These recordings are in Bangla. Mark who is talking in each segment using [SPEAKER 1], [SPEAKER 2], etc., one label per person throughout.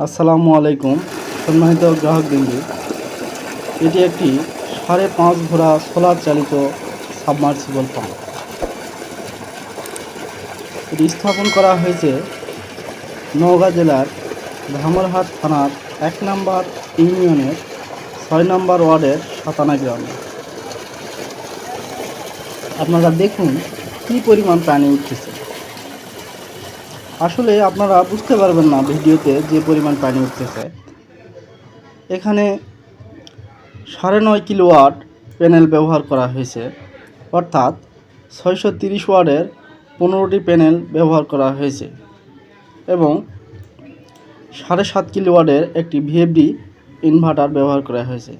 [SPEAKER 1] আসসালামু আলাইকুম। সম্মানিত গ্রাহক বিন্দু এটি একটি সাড়ে পাঁচ ঘোড়া সোলার চালিত সাবমার্সিবল পাম্প। এটি স্থাপন করা হয়েছে নওগাঁ জেলার ধামরহাট থানার এক নম্বর ইউনিয়নের ছয় নম্বর ওয়ার্ডের সাতানা গ্রামে। আপনারা দেখুন কী পরিমাণ পানি উঠতেছে আসলে আপনারা বুঝতে পারবেন না ভিডিওতে যে পরিমাণ পানি উঠতেছে। এখানে সাড়ে নয় কিলো ওয়াট প্যানেল ব্যবহার করা হয়েছে। অর্থাৎ ছয়শো তিরিশ ওয়ার্ডের পনেরোটি প্যানেল ব্যবহার করা হয়েছে এবং সাড়ে সাত কিলো ওয়ার্ডের একটি ভিএফডি ইনভার্টার ব্যবহার করা হয়েছে।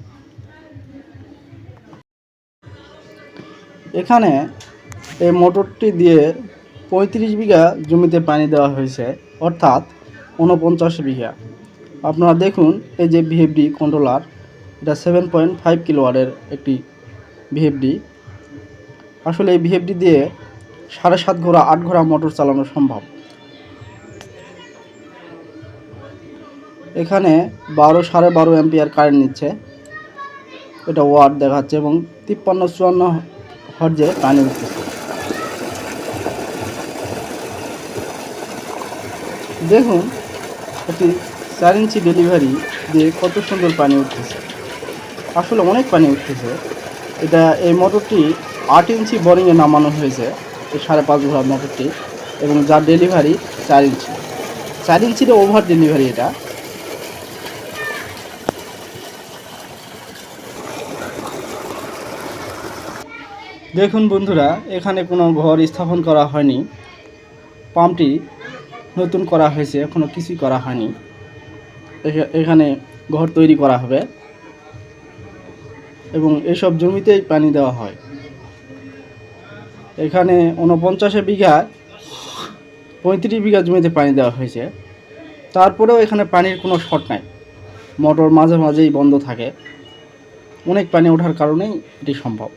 [SPEAKER 1] এখানে এই মোটরটি দিয়ে পঁয়ত্রিশ বিঘা জমিতে পানি দেওয়া হয়েছে, অর্থাৎ উনপঞ্চাশ বিঘা। আপনারা দেখুন, এই যে ভিএফডি কন্ট্রোলার, এটা সেভেন পয়েন্ট ফাইভ কিলোয়ারের একটি ভিএফডি আসলে এই ভিএফডি দিয়ে সাড়ে সাত ঘোড়া, আট ঘোড়া মোটর চালানো সম্ভব। এখানে বারো, সাড়ে বারো অ্যাম্পিয়ার কারেন্ট নিচ্ছে। এটা ওয়াট দেখাচ্ছে এবং তিপ্পান্ন চুয়ান্ন হর্জে পানি উঠতেছে দেখুন একটি চার ইঞ্চি ডেলিভারি দিয়ে কত সুন্দর পানি উঠতেছে। আসলে অনেক পানি উঠতেছে। এটা, এই মোটরটি আট ইঞ্চি বোরিংয়ে নামানো হয়েছে, এই সাড়ে পাঁচ ঘোড়া মোটরটি এবং যার ডেলিভারি চার ইঞ্চি। চার ইঞ্চির ওভার ডেলিভারি এটা। দেখুন বন্ধুরা, এখানে কোনো ঘর স্থাপন করা হয়নি। পাম্পটি নতুন করা হয়েছে এখনও কিছুই করা হয়নি। এখা- এখানে ঘর তৈরি করা হবে এবং এসব জমিতেই পানি দেওয়া হয়। এখানে উনপঞ্চাশে বিঘা, পঁয়ত্রিশ বিঘা জমিতে পানি দেওয়া হয়েছে। তারপরেও এখানে পানির কোনো শর্ট নাই। মোটর মাঝে মাঝেই বন্ধ থাকে। অনেক পানি ওঠার কারণেই এটি সম্ভব।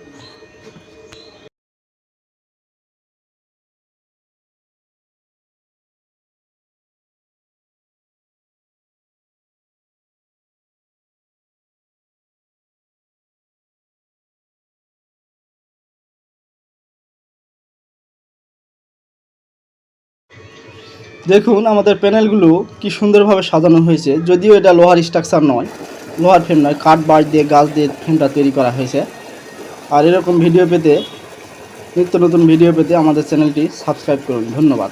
[SPEAKER 1] দেখুন, আমাদের প্যানেলগুলো কি সুন্দরভাবে সাজানো হয়েছে। যদিও এটা লোহার স্ট্রাকচার নয়, লোহার ফ্রেম নয়, কাঠ, বাঁশ দিয়ে, গাছ দিয়ে ফ্রেমটা তৈরি করা হয়েছে। আর এরকম ভিডিও পেতে, নিত্য নতুন ভিডিও পেতে আমাদের চ্যানেলটি সাবস্ক্রাইব করুন। ধন্যবাদ।